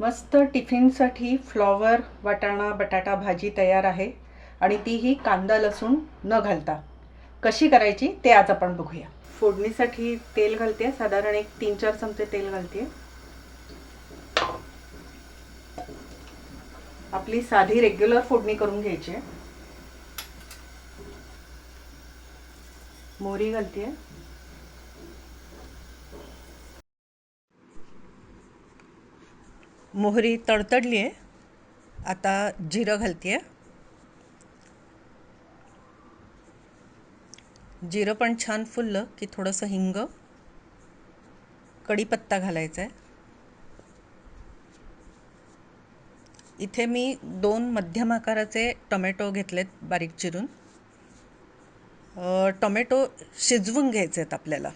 मस्त टिफिनसाठी फ्लॉवर वाटाणा बटाटा भाजी तयार आहे आणि तीही कांदा लसूण न घालता. कशी करायची ते आज आपण बघूया. फोडणीसाठी तेल घालते साधारण एक तीन चार चमचे तेल घालते आपली साधी रेग्युलर फोडणी करून घ्यायची आहे. मोहरी घालते मोहरी तडतडली आहे. आता जिरं घालते जिरं पण छान फुललं की थोडंसं हिंग कढीपत्ता घालायचा आहे इथे मी दोन मध्यम आकाराचे टोमॅटो घेतलेत बारीक चिरून. टोमॅटो शिजवून घ्यायचे आहेत आपल्याला.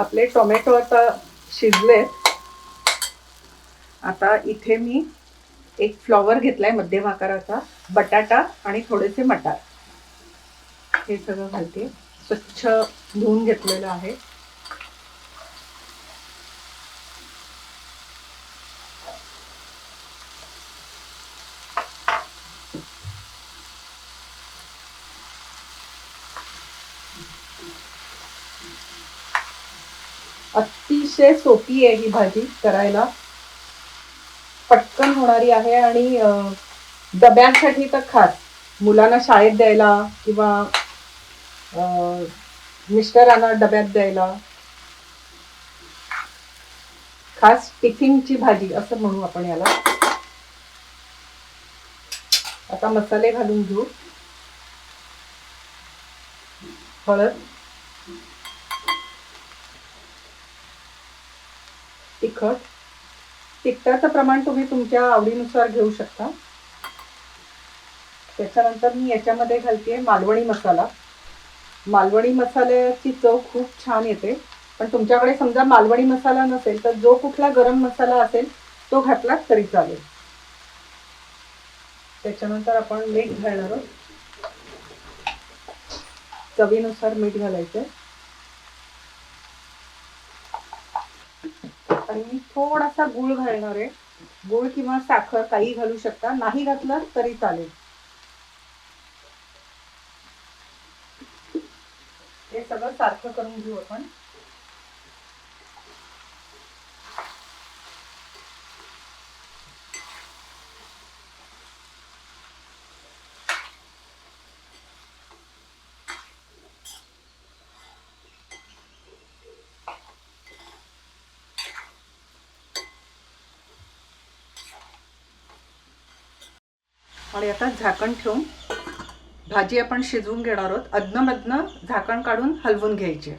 आपले टोमॅटो आता शिजले आता इथे मी एक फ्लॉवर घेतलाय मध्यम आकाराचा बटाटा आणि थोडेसे मटार. हे सगळं घालते. स्वच्छ धुवून घेतलेलं आहे. अतिशय सोपी आहे ही भाजी करायला. पटकन होणारी आहे आणि डब्यांसाठी तर खास. मुलांना शाळेत द्यायला किंवा मिस्टरांना डब्यात द्यायला. खास टिफिनची भाजी असं म्हणू आपण याला. आता मसाले घालून घेऊ. हळद. तिखट. तिखटाचं प्रमाण तुम्ही तुमच्या आवडीनुसार घेऊ शकता. त्याच्यानंतर मी याच्यामध्ये घालते मालवणी मसाला. मालवणी मसाल्याची चव खूप छान येते. पण तुमच्याकडे समजा मालवणी मसाला नसेल तर जो कुठला गरम मसाला असेल तो घातला तरी चालेल. त्याच्यानंतर आपण मीठ घालणार आहोत. चवीनुसार मीठ घालायचं. आणि मी थोडासा गुळ घालणार आहे. गुळ किंवा साखर काही घालू शकता. नाही घातलं तरी चालेल. हे सगळं सारखं करून घेऊ आपण. आणि आता झाकण ठेवून भाजी आपण शिजवून घेणार आहोत. अदनमधनं झाकण काढून हलवून घ्यायची.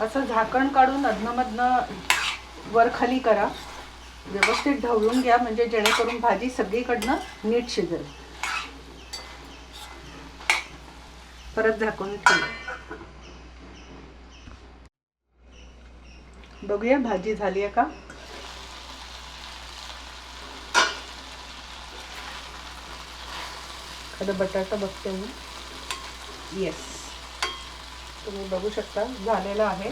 असं झाकण काढून अदनमधनं वर खाली करा. व्यवस्थित ढवळून घ्या म्हणजे जेणेकरून भाजी सगळीकडनं नीट शिजेल. परत झाकून ठेवा. बघूया भाजी झाली आहे का? एखादं बटाटा बघते मी. येस तुम्ही बघू शकता झालेलं आहे.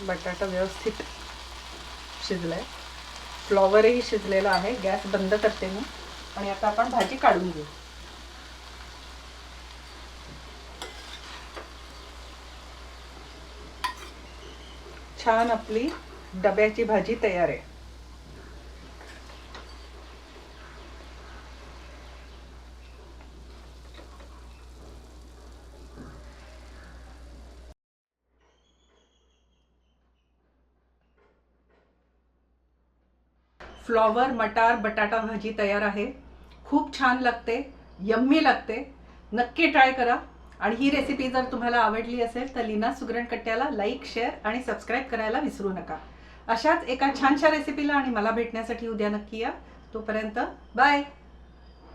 बटाटा व्यवस्थित शिजलाय. फ्लॉवरही शिजलेला आहे गॅस बंद करते मी. आणि आता आपण भाजी काढून घेऊ. छान आपली डब्याची भाजी तयार आहे. फ्लॉवर, मटार, बटाटा भाजी तयार आहे. खूप छान लागते, यम्मी लागते. नक्की ट्राय करा. आणि ही रेसिपी जर तुम्हाला आवडली असेल तर लीना सुगरण कट्ट्याला लाईक शेअर आणि सबस्क्राईब करायला विसरू नका. अशाच एका छानशा रेसिपीला आणि मला भेटण्यासाठी उद्या नक्की या. तोपर्यंत बाय